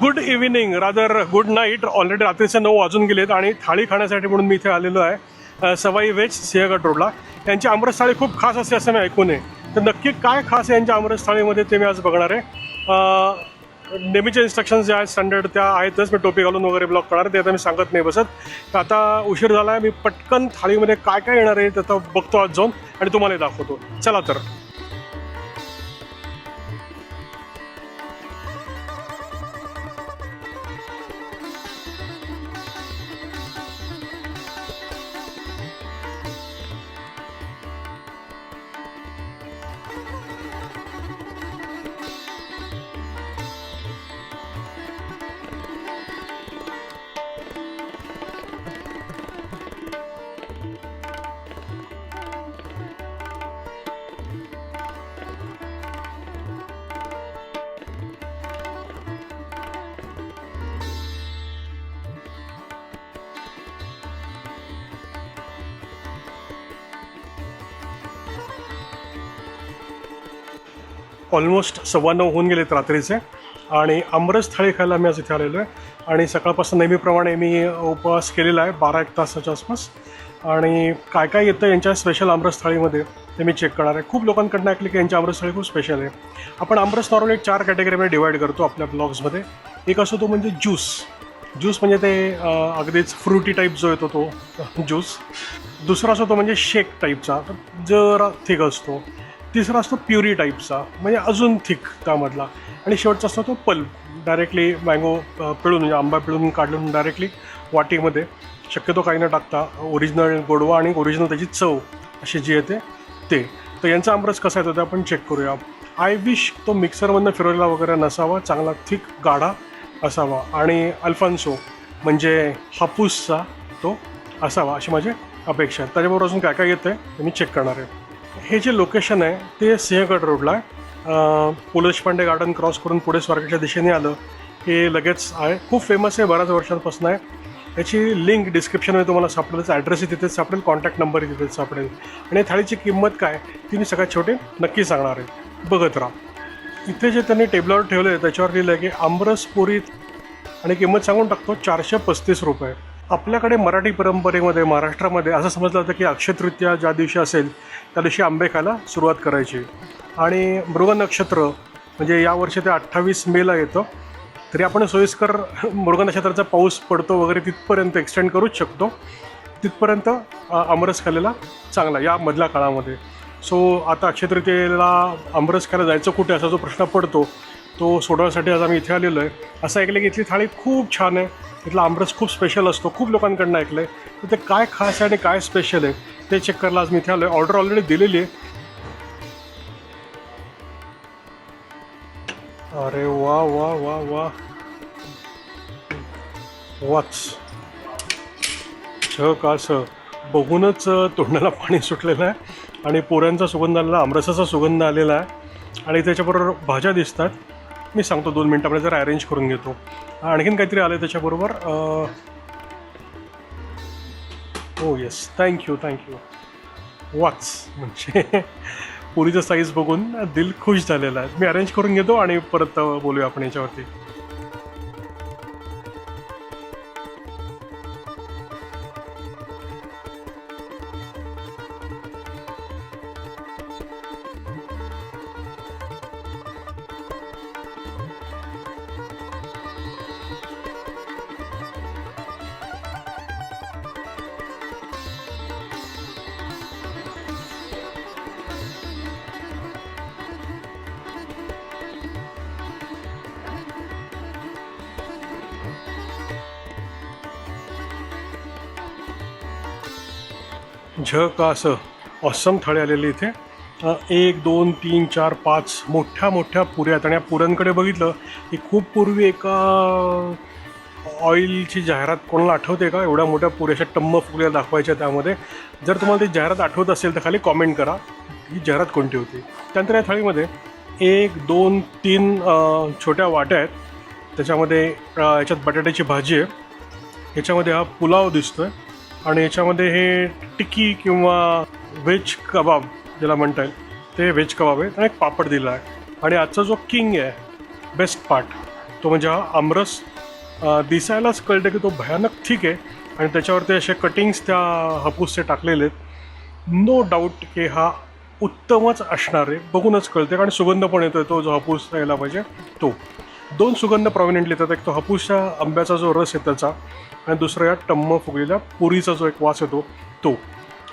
Good evening rather good night already रात्रीचे नऊ वाजून गेलेत आणि थाळी खाण्यासाठी म्हणून मी इथे आलेलो आहे. सवाई वेज सिंहगड रोडला. त्यांची आमरस खूप खास असते असं मी ऐकून आहे. तर नक्की काय खास आहे यांच्या आमरस ते मी आज बघणार आहे. नेहमीचे इन्स्ट्रक्शन्स जे आहेत स्टँडर्ड त्या आहेतच. मी टोपी घालून वगैरे ब्लॉक करणार ते आता मी सांगत नाही बसत. तर आता उशीर झाला आहे मी पटकन थाळीमध्ये काय काय येणार आहे त्याचा बघतो आज जाऊन आणि तुम्हालाही दाखवतो. चला तर. ऑलमोस्ट सव्वा नऊ होऊन गेलेत रात्रीचे. आणि आमरस थाळी खायला मी आज इथे आलेलो आहे. आणि सकाळपासून नेहमीप्रमाणे मी उपवास केलेला आहे बारा एक तासाच्या आसपास. आणि काय काय येतं यांच्या स्पेशल आमरस थाळीमध्ये ते मी चेक करणार आहे. खूप लोकांकडनं ऐकलं की यांची आमरस थाळी खूप स्पेशल आहे. आपण आमरस नॉर्मली चार कॅटेगरीमध्ये डिवाईड करतो आपल्या ब्लॉग्समध्ये एक असतो तो म्हणजे ज्यूस ज्यूस म्हणजे ते अगदीच फ्रुटी टाईप जो येतो तो ज्यूस दुसरा असतो तो म्हणजे शेक टाईपचा जरा थिक असतो. तिसरा असतो प्युरी टाईपचा म्हणजे अजून थिक त्यामधला. आणि शेवटचा असतो तो पल्प डायरेक्टली मँगो पिळून म्हणजे आंबा पिळून काढून डायरेक्टली वाटीमध्ये. शक्यतो काही न टाकता ओरिजिनल गोडवा आणि ओरिजिनल त्याची चव अशी जी येते ते तर यांचा आमरस कसा येतो ते आपण चेक करूया. आय विश तो मिक्सरमधनं फिरवलेला वगैरे नसावा चांगला थिक गाढा असावा. आणि अल्फान्सो म्हणजे हापूसचा तो असावा अशी माझी अपेक्षा आहे. त्याच्याबरोबर अजून काय काय येतं आहे ते मी चेक करणार आहे. हे जे लोकेशन आहे ते सिंहगड रोडला आहे पु ल देशपांडे गार्डन क्रॉस करून पुढे स्वारगेटच्या दिशेने आलं. हे लगेच आहे. खूप फेमस आहे बऱ्याच वर्षांपासून आहे. याची लिंक डिस्क्रिप्शनमध्ये तुम्हाला सापडेल ॲड्रेसही तिथेच सापडेल कॉन्टॅक्ट नंबरही तिथेच सापडेल. आणि या थाळीची किंमत काय ती मी सगळ्यात छोटे नक्की सांगणार आहे. बघत राहा. इथे जे त्यांनी टेबलावर ठेवलं आहे त्याच्यावर लिहिलं आहे की आमरस पुरी आणि किंमत सांगून टाकतो चारशे पस्तीस रुपये. आपल्याकडे मराठी परंपरेमध्ये महाराष्ट्रामध्ये असं समजलं जातं की अक्षयतृतीया ज्या दिवशी असेल त्या दिवशी आंबे खायला सुरुवात करायची. आणि मृग नक्षत्र म्हणजे यावर्षी ते अठ्ठावीस मेला येतं. तरी आपण सोयीस्कर मृग नक्षत्राचा पाऊस पडतो वगैरे तिथपर्यंत एक्सटेंड करूच शकतो. तिथपर्यंत आमरस खाल्लेला चांगला या मधल्या काळामध्ये. सो आता अक्षयतृतीयेला आमरस खायला जायचं कुठे असा जो प्रश्न पडतो तो सोडवण्यासाठी आज आम्ही इथे आलेलो आहे. असं ऐकलं की इथली थाळी खूप छान आहे. इथला आमरस खूप स्पेशल असतो. खूप लोकांकडनं ऐकलं आहे तर ते काय खास आहे आणि काय स्पेशल आहे ते चेक करायला आज मी इथे आलो आहे ऑर्डर ऑलरेडी दिलेली आहे. अरे वा वा वा वा. वाच छ का स बघूनच तोंडाला पाणी सुटलेलं आहे. आणि पोऱ्यांचा सुगंध आलेला आमरसाचा सुगंध आलेला आहे. आणि त्याच्याबरोबर भाज्या दिसतात. मी सांगतो दोन मिनटामध्ये जरा अरेंज करून घेतो. आणखीन काहीतरी आलं त्याच्याबरोबर? हो येस थँक्यू थँक्यू वाच म्हणजे पुरीचं साईज बघून दिल खुश झालेलं आहे. मी अरेंज करून घेतो आणि परत बोलूया आपण याच्यावरती. झ का असं ऑसम थाळी आलेली इथे. एक दोन तीन चार पाच मोठ्या मोठ्या पुऱ्या आहेत. आणि या पुऱ्यांकडे बघितलं की खूप पूर्वी एका ऑइलची जाहिरात कोणाला आठवते का? एवढ्या मोठ्या पुऱ्याच्या टम्म फुगल्या दाखवायच्या त्यामध्ये. जर तुम्हाला ती जाहिरात आठवत असेल तर खाली कॉमेंट करा. ही जाहिरात कोणती होती? त्यानंतर या थाळीमध्ये एक दोन तीन छोट्या वाट्या आहेत. त्याच्यामध्ये याच्यात बटाट्याची भाजी आहे. याच्यामध्ये हा पुलाव दिसतो आहे आणि याच्यामध्ये हे टिक्की किंवा व्हेज कबाब ज्याला म्हणता येईल ते व्हेज कबाब आहे आणि एक पापड दिला आहे. आणि आजचा जो किंग आहे बेस्ट पार्ट तो म्हणजे हा आमरस. दिसायलाच कळतं की तो भयानक ठीक आहे. आणि त्याच्यावरती असे कटिंग्स त्या हापूसचे टाकलेले आहेत. नो डाऊट की हा उत्तमच असणार आहे बघूनच कळते कारण सुगंध पण येतो तो जो हापूस यायला पाहिजे तो. दोन सुगंध प्रॉमिनंटली येतात. एक तो हापूसच्या आंब्याचा जो रस आहे त्याचा आणि दुसरा या टम्म फुगलेल्या पुरीचा जो एक वास येतो तो.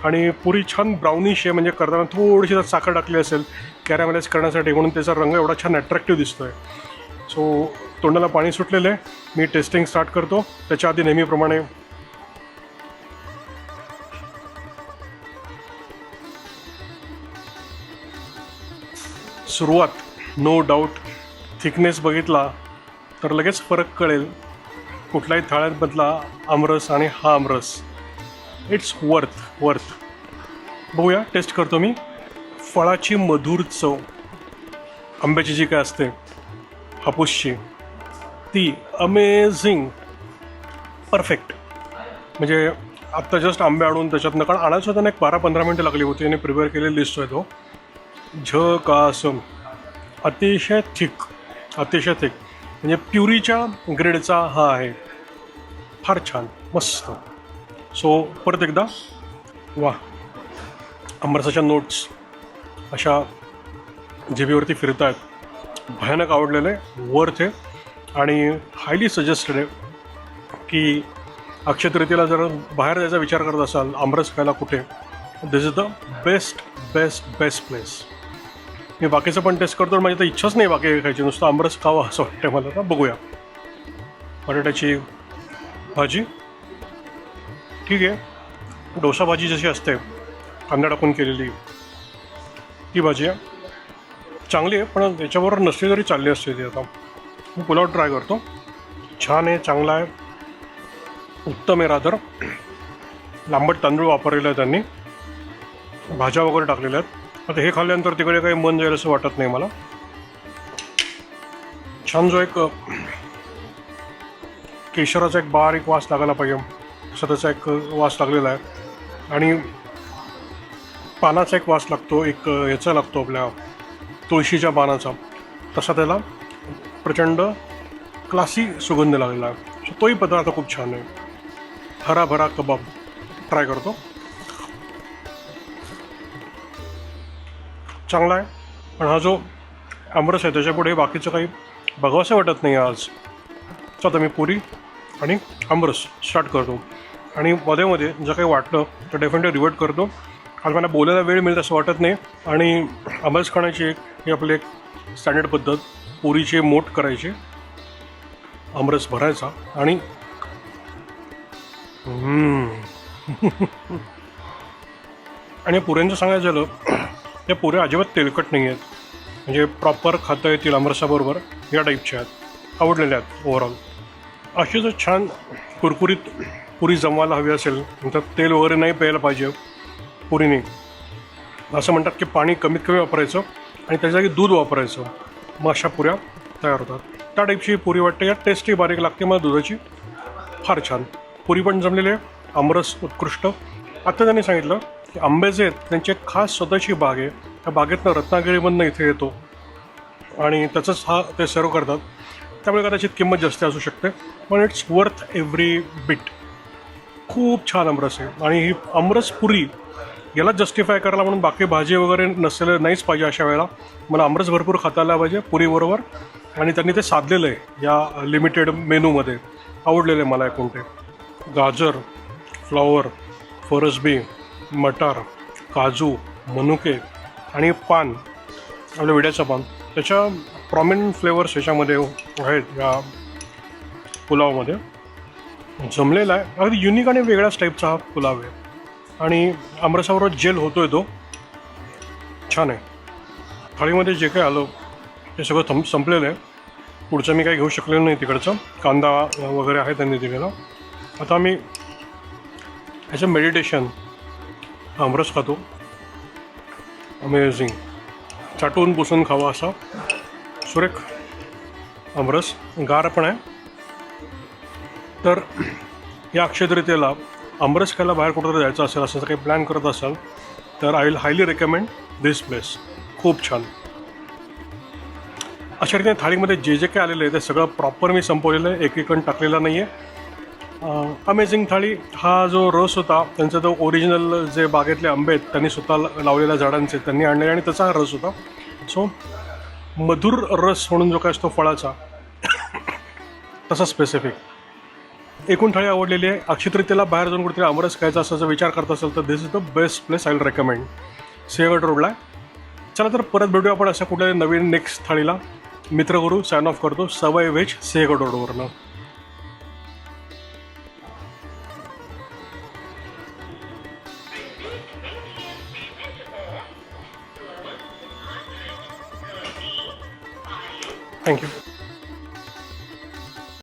आणि पुरी छान ब्राउनिश आहे म्हणजे करताना थोडीशी त्यात साखर टाकली असेल कॅरामलाइज करण्यासाठी म्हणून त्याचा रंग एवढा छान अट्रॅक्टिव्ह दिसतो आहे सो तोंडाला पाणी सुटलेलं आहे. मी टेस्टिंग स्टार्ट करतो. त्याच्या आधी नेहमीप्रमाणे सुरुवात. नो डाऊट थिकनेस बघितला तर लगेच फरक कळेल. कुठल्याही थाळ्यांमधला आमरस आणि हा आमरस. इट्स वर्थ वर्थ बघूया टेस्ट करतो मी. फळाची मधुर चव. आंब्याची जी काय असते हापूसची ती अमेझिंग परफेक्ट म्हणजे आत्ता जस्ट आंबे आणून त्याच्यातनं कारण आणायचं होतं ना एक बारा पंधरा मिनटं लागली होती आणि प्रिपेअर केलेली लिस्ट आहे तो. झकासम. अतिशय थिक अतिशय थिक म्हणजे प्युरीच्या ग्रेडचा हा आहे. फार छान मस्त. सो परत एकदा वा अमरसाच्या नोट्स अशा जेबीवरती फिरत आहेत भयानक आवडलेलं आहे वर्थ आहे आणि हायली सजेस्टेड आहे की अक्षय तृतीयेला जर बाहेर जायचा विचार करत असाल आमरस खायला कुठे? This is the best best best place मी बाकीचं पण टेस्ट करतो माझी तर इच्छाच नाही बाकी खायची. नुसतं आमरस खावं असं वाटतं मला. आता बघूया. बटाट्याची भाजी. ठीक आहे. डोसा भाजी जशी असते कांदा टाकून केलेली. ती भाजी आहे. चांगली आहे पण याच्याबरोबर नसली तरी चालली असते ती आता. मी पुलाव ट्राय करतो. छान आहे चांगला आहे. उत्तम आहे रादर. लांबट तांदूळ वापरलेला आहे त्यांनी. भाज्या वगैरे टाकलेल्या आहेत. आता हे खाल्ल्यानंतर तिकडे काही मन जाईल असं वाटत नाही मला. छान जो एक केशराचा एक बारीक वास लागायला पाहिजे. असा त्याचा एक वास लागलेला आहे. आणि पानाचा एक वास लागतो एक याचा लागतो आपल्या तुळशीच्या पानाचा. तसा त्याला प्रचंड क्लासी सुगंध लागलेला आहे. तोही पदार्थ खूप छान आहे. हराभरा कबाब. ट्राय करतो. चांगला आहे. पण हा जो आमरस आहे त्याच्यापुढे बाकीचं काही बघावंसं वाटत नाही आज. तर आता मी पुरी आणि आमरस स्टार्ट करतो. आणि मध्ये मध्ये जर काही वाटलं तर डेफिनेटली रिवर्ट करतो. आज मला बोलायला वेळ मिळेल असं वाटत नाही. आणि आमरस खाण्याची एक ही आपली एक स्टँडर्ड पद्धत पुरीची मोठ करायची. आमरस भरायचा आणि आणि पुऱ्यांचं सांगायचं झालं त्या पुऱ्या अजिबात तेलकट नाही आहेत. म्हणजे प्रॉपर खाता येतील आमरसाबरोबर या टाईपच्या आहेत. आवडलेल्या आहेत ओव्हरऑल अशी जर छान कुरकुरीत पुरी जमवायला हवी असेल तर तेल वगैरे नाही प्यायला पाहिजे पुरीने. असं म्हणतात की पाणी कमीत कमी वापरायचं आणि त्याच्या जागी दूध वापरायचं. मग अशा पुऱ्या तयार होतात. त्या टाईपची पुरी वाटते या टेस्टही बारीक लागते मला दुधाची. फार छान. पुरी पण जमलेली आहे आमरस उत्कृष्ट. आता त्यांनी सांगितलं आंब्याचे आहेत त्यांची एक खास स्वतःची बाग आहे. त्या बागेतनं रत्नागिरीमधनं इथे येतो. आणि त्याचाच हा ते सर्व करतात. त्यामुळे कदाचित किंमत जास्त असू शकते. पण इट्स वर्थ एव्हरी बिट खूप छान आमरस आहे. आणि ही आमरस पुरी याला जस्टिफाय करायला म्हणून बाकी भाजी वगैरे नसलेलं नाहीच पाहिजे अशा वेळेला. मला आमरस भरपूर खाता आला पाहिजे पुरीबरोबर. आणि त्यांनी ते साधलेलं आहे या लिमिटेड मेनूमध्ये. आवडलेलं आहे मला एकूण ते. गाजर फ्लॉवर फरसबी मटार काजू मनुके आणि पान आपलं विड्याचं पान. त्याच्या प्रॉमिनंट फ्लेवर्स याच्यामध्ये आहेत या पुलावमध्ये. जमलेला आहे. अगदी युनिक आणि वेगळ्याच टाईपचा हा पुलाव आहे. आणि आमरसाबरोबर जेल होतोय तो. छान आहे. थाळीमध्ये जे काय आलं ते सगळं थम संपलेलं आहे. पुढचं मी काही घेऊ शकलेलं नाही तिकडचं. कांदा वगैरे आहे त्यांनी दिलेला. आता मी ह्याचं मेडिटेशन आमरस खातो. अमेझिंग चाटून पुसून खावा असा. सुरेख. आमरस. गार पण आहे. तर या अक्षयतृतीयेला आमरस खायला बाहेर कुठंतरी जायचं असेल असं जर काही प्लॅन करत असाल तर I will highly recommend this place खूप छान. अशा रीतीने थाळीमध्ये जे जे काही आलेलं आहे ते सगळं प्रॉपर मी संपवलेलं आहे. एक एकण टाकलेला नाही आहे अमेझिंग थाळी हा जो रस होता त्यांचा तो ओरिजिनल जे बागेतले आंबे आहेत त्यांनी स्वतः ला- लावलेल्या झाडांचे त्यांनी आणलेले आणि त्याचा हा रस होता. सो मधुर रस म्हणून जो काय असतो फळाचा तसा स्पेसिफिक एकूण थाळी आवडलेली आहे. अक्षयतृतीला बाहेर जाऊन कुठेतरी आमरस खायचा असा जर विचार करत असेल तर this is the best place I will recommend Sinhagad रोडला चला तर परत भेटूया आपण अशा कुठल्या नवीन नेक्स्ट थाळीला. मित्रगुरू साइन ऑफ करतो. सवय व्हेज सिंहगड रोडवरनं